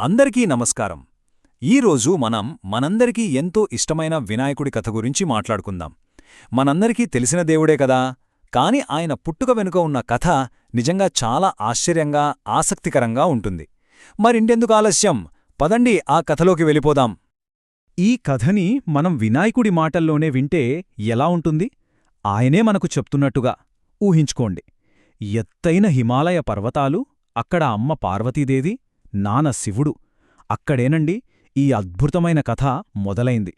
అందరికీ నమస్కారం. ఈరోజు మనం మనందరికీ ఎంతో ఇష్టమైన వినాయకుడి కథ గురించి మాట్లాడుకుందాం. మనందరికీ తెలిసిన దేవుడే కదా. కాని ఆయన పుట్టుక వెనుక ఉన్న కథ నిజంగా చాలా ఆశ్చర్యంగా ఆసక్తికరంగా ఉంటుంది. మరింటెందుకు ఆలస్యం? పదండి ఆ కథలోకి వెళ్ళిపోదాం. ఈ కథని మనం వినాయకుడి మాటల్లోనే వింటే ఎలా ఉంటుంది? ఆయనే మనకు చెప్తున్నట్టుగా ఊహించుకోండి. ఎత్తైన హిమాలయ పర్వతాలు అక్కడ అమ్మ పార్వతీదేవి నాన శివుడు. అక్కడేనండి ఈ అద్భుతమైన కథ మొదలైంది.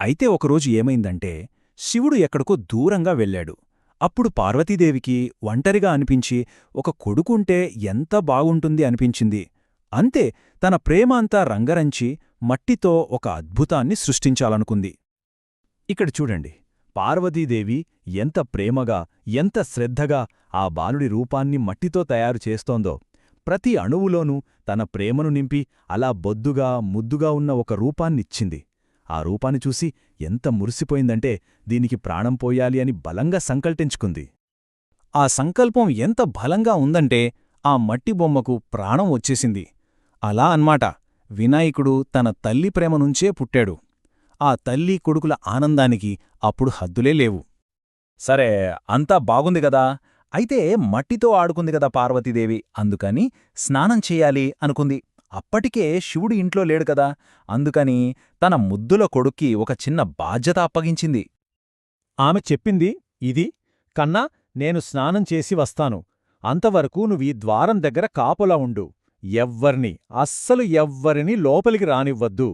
అయితే ఒకరోజు ఏమైందంటే శివుడు ఎక్కడికో దూరంగా వెళ్ళాడు. అప్పుడు పార్వతీదేవికి ఒంటరిగా అనిపించి ఒక కొడుకుంటే ఎంత బాగుంటుంది అనిపించింది. అంతే తన ప్రేమ అంతా రంగరంచి మట్టితో ఒక అద్భుతాన్ని సృష్టించాలనుకుంది. ఇక్కడ చూడండి పార్వతీదేవి ఎంత ప్రేమగా ఎంత శ్రద్ధగా ఆ బాలుడి రూపాన్ని మట్టితో తయారు చేస్తోందో. ప్రతి అణువులోనూ తన ప్రేమను నింపి అలా బొద్దుగా ముద్దుగా ఉన్న ఒక రూపాన్నిచ్చింది. ఆ రూపాన్ని చూసి ఎంత మురిసిపోయిందంటే దీనికి ప్రాణం పోయాలి అని బలంగా సంకల్పించుకుంది. ఆ సంకల్పం ఎంత బలంగా ఉందంటే ఆ మట్టి బొమ్మకు ప్రాణం వచ్చేసింది. అలా అన్మాట వినాయకుడు తన తల్లి ప్రేమ నుంచే పుట్టాడు. ఆ తల్లి కొడుకుల ఆనందానికి అప్పుడు హద్దులే లేవు. సరే అంతా బాగుంది గదా అయితే మట్టితో ఆడుకుంది కదా పార్వతీదేవి అందుకని స్నానం చెయ్యాలి అనుకుంది. అప్పటికే శివుడు ఇంట్లో లేడు కదా అందుకని తన ముద్దుల కొడుక్కి ఒక చిన్న బాధ్యత అప్పగించింది. ఆమె చెప్పింది ఇది కన్నా నేను స్నానం చేసి వస్తాను. అంతవరకు నువ్వీ ద్వారం దగ్గర కాపులా ఉండు. ఎవ్వర్ని అస్సలు ఎవ్వరిని లోపలికి రానివ్వద్దు.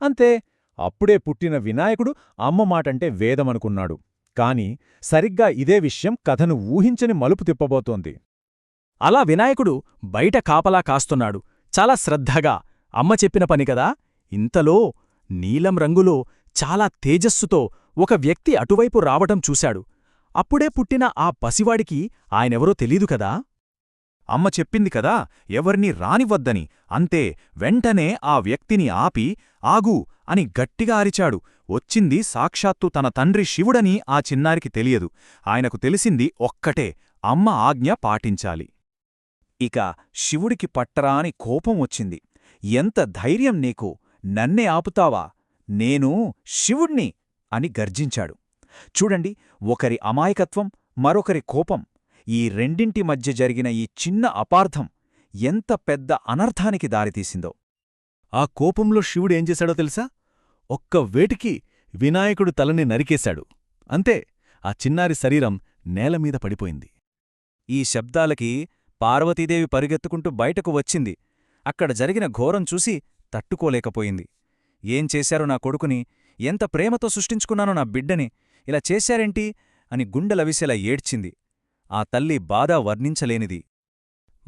అంతే అప్పుడే పుట్టిన వినాయకుడు అమ్మ మాటంటే వేదమనుకున్నాడు. కాని సరిగ్గా ఇదే విషయం కథను ఊహించని మలుపు తిప్పబోతోంది. అలా వినాయకుడు బయట కాపలా కాస్తున్నాడు. చాలా శ్రద్ధగా అమ్మ చెప్పిన పని కదా? ఇంతలో నీలం రంగులో చాలా తేజస్సుతో ఒక వ్యక్తి అటువైపు రావటం చూశాడు. అప్పుడే పుట్టిన ఆ పసివాడికి ఆయనెవరో తెలీదు కదా? అమ్మ చెప్పింది కదా ఎవర్నీ రానివ్వద్దని. అంతే వెంటనే ఆ వ్యక్తిని ఆపి ఆగు అని గట్టిగా అరిచాడు. వచ్చింది సాక్షాత్తు తన తండ్రి శివుడని ఆ చిన్నారికి తెలియదు. ఆయనకు తెలిసింది ఒక్కటే అమ్మ ఆజ్ఞ పాటించాలి. ఇక శివుడికి పట్టరాని కోపం వచ్చింది. ఎంత ధైర్యం నీకు నన్నే ఆపుతావా? నేను శివుణ్ణి అని గర్జించాడు. చూడండి ఒకరి అమాయకత్వం మరొకరి కోపం. ఈ రెండింటి మధ్య జరిగిన ఈ చిన్న అపార్థం ఎంత పెద్ద అనర్థానికి దారితీసిందో. ఆ కోపంలో శివుడేం చేశాడో తెలుసా? ఒక్క వేటికి వినాయకుడు తలని నరికేశాడు. అంతే ఆ చిన్నారి శరీరం నేలమీద పడిపోయింది. ఈ శబ్దాలకి పార్వతీదేవి పరిగెత్తుకుంటూ బయటకు వచ్చింది. అక్కడ జరిగిన ఘోరం చూసి తట్టుకోలేకపోయింది. ఏం చేశారో నా కొడుకుని ఎంత ప్రేమతో సృష్టించుకున్నానో నా బిడ్డని ఇలా చేశారేంటి అని గుండెలవిసేలా ఏడ్చింది. ఆ తల్లి బాధ వర్ణించలేనిది.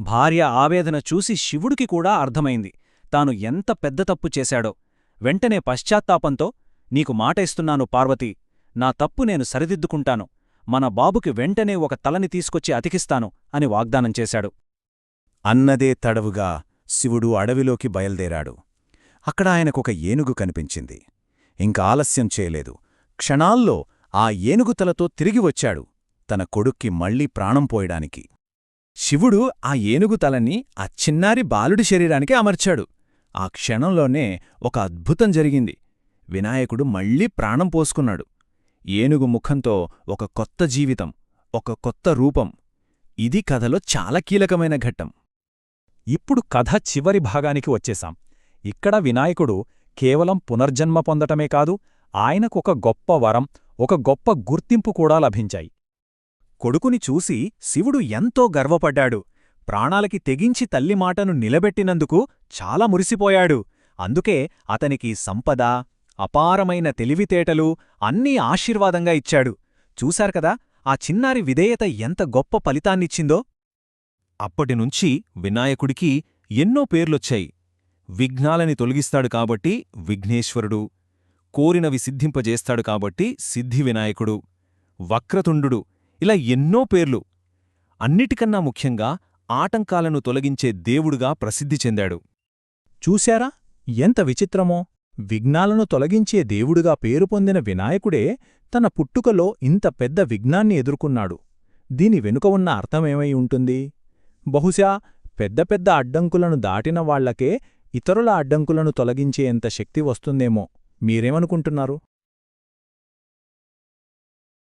భార్య ఆవేదన చూసి శివుడికి కూడా అర్థమైంది. తాను ఎంత పెద్ద తప్పు చేశాడో. వెంటనే పశ్చాత్తాపంతో నీకు మాట ఇస్తున్నాను పార్వతీ నా తప్పు నేను సరిదిద్దుకుంటాను మన బాబుకి వెంటనే ఒక తలని తీసుకొచ్చి అతికిస్తాను అని వాగ్దానం చేశాడు. అన్నదే తడవుగా శివుడు అడవిలోకి బయల్దేరాడు. అక్కడ ఆయనకొక ఏనుగు కనిపించింది. ఇంక ఆలస్యం చేయలేదు. క్షణాల్లో ఆ ఏనుగు తలతో తిరిగి వచ్చాడు తన కొడుక్కి మళ్ళీ ప్రాణం పోయడానికి. శివుడు ఆ ఏనుగు తలని ఆ చిన్నారి బాలుడి శరీరానికి అమర్చాడు. ఆ క్షణంలోనే ఒక అద్భుతం జరిగింది. వినాయకుడు మళ్ళీ ప్రాణం పోసుకున్నాడు. ఏనుగు ముఖంతో ఒక కొత్త జీవితం ఒక కొత్త రూపం. ఇది కథలో చాలా కీలకమైన ఘట్టం. ఇప్పుడు కథ చివరి భాగానికి వచ్చేశాం. ఇక్కడ వినాయకుడు కేవలం పునర్జన్మ పొందటమే కాదు ఆయనకొక గొప్ప వరం ఒక గొప్ప గుర్తింపు కూడా లభించాయి. కొడుకుని చూసి శివుడు ఎంతో గర్వపడ్డాడు. ప్రాణాలకి తెగించి తల్లి మాటను నిలబెట్టినందుకు చాలా మురిసిపోయాడు. అందుకే అతనికి సంపద అపారమైన తెలివితేటలు అన్నీ ఆశీర్వాదంగా ఇచ్చాడు. చూశారు ఆ చిన్నారి విధేయత ఎంత గొప్ప ఫలితాన్నిచ్చిందో? అప్పటినుంచి వినాయకుడికి ఎన్నో పేర్లొచ్చాయి. విఘ్నాలని తొలగిస్తాడు కాబట్టి విఘ్నేశ్వరుడు కోరినవి సిద్ధింపజేస్తాడు కాబట్టి సిద్ధి వినాయకుడు వక్రతుండు ఇలా ఎన్నో పేర్లు. అన్నిటికన్నా ముఖ్యంగా ఆటంకాలను తొలగించే దేవుడుగా ప్రసిద్ధి చెందాడు. చూశారా? ఎంత విచిత్రమో! విఘ్నాలను తొలగించే దేవుడుగా పేరు పొందిన వినాయకుడే తన పుట్టుకలో ఇంత పెద్ద విఘ్నాన్ని ఎదుర్కొన్నాడు. దీని వెనుక ఉన్న అర్థమేమై ఉంటుంది? బహుశా పెద్ద పెద్ద అడ్డంకులను దాటిన వాళ్ళకే ఇతరుల అడ్డంకులను తొలగించేంత శక్తి వస్తుందేమో. మీరేమనుకుంటున్నారు?